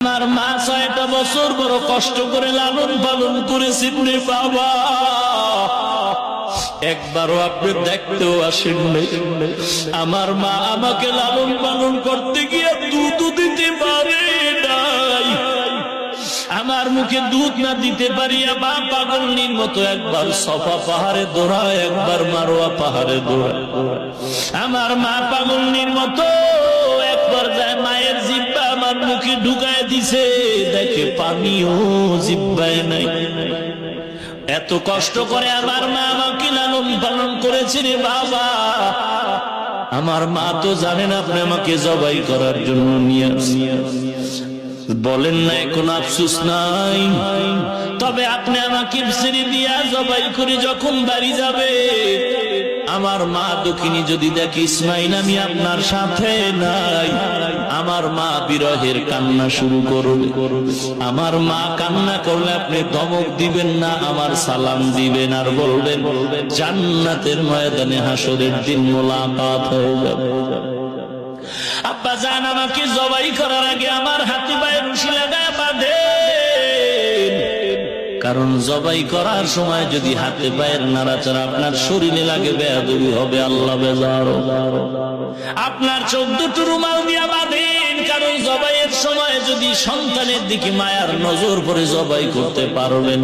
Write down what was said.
আমার মা ছয়টা বছর বড় কষ্ট করে লালন পালন বাবা। একবারও আপনি দেখতেও আসেন আমার মা আমাকে লালন পালন করতে গিয়ে দুধ দিতে পারে নাই। আমার মুখে দুধ না দিতে পারিয়া বা পাগলনির মতো একবার সফা পাহাড়ে দৌড়ায়, একবার মারোয়া পাহাড়ে দৌড়ায়। আমার মা পাগলনির মতো ঢুকায় দিছে, দেখে পানিও জিব্বায় নাই। এত কষ্ট করে আমার মা আমাকে লালন পালন করেছে রে বাবা। আমার মা তো জানেন আপনি আমাকে জবাই করার জন্য নিয়ে বলেন না কোনো আফসুস নাই। তবে আপনি আমাকে ছেড়ে দিয়া জবাই করে যখন বাড়ি যাবে আমার মা দক্ষিণী যদি দেখি ইসমাইল, আমি আপনার সাথে নাই। আমার মা বিরহের কান্না শুরু করবে। আমার মা কান্না করলে আপনি ধমক দিবেন না, আমার সালাম দিবেন আর বলবেন, জান্নাতের ময়দানে হাসরের দিন মোলাকাত হয়ে যাবে। আব্বা জান, আমাকে জবাই করার আগে আমার কারণ জবাই করার সময় যদি হাতে পায়ের নাড়াচাড়া আপনার শরীরে লাগে, বেয়াদুবি হবে, আল্লাহ বেজার। আপনার চোখ দুটো রুমাল দিয়া জবাইয়ের সময় যদি সন্তানের দিকে মায়ার নজর পরে জবাই করতে পারবেন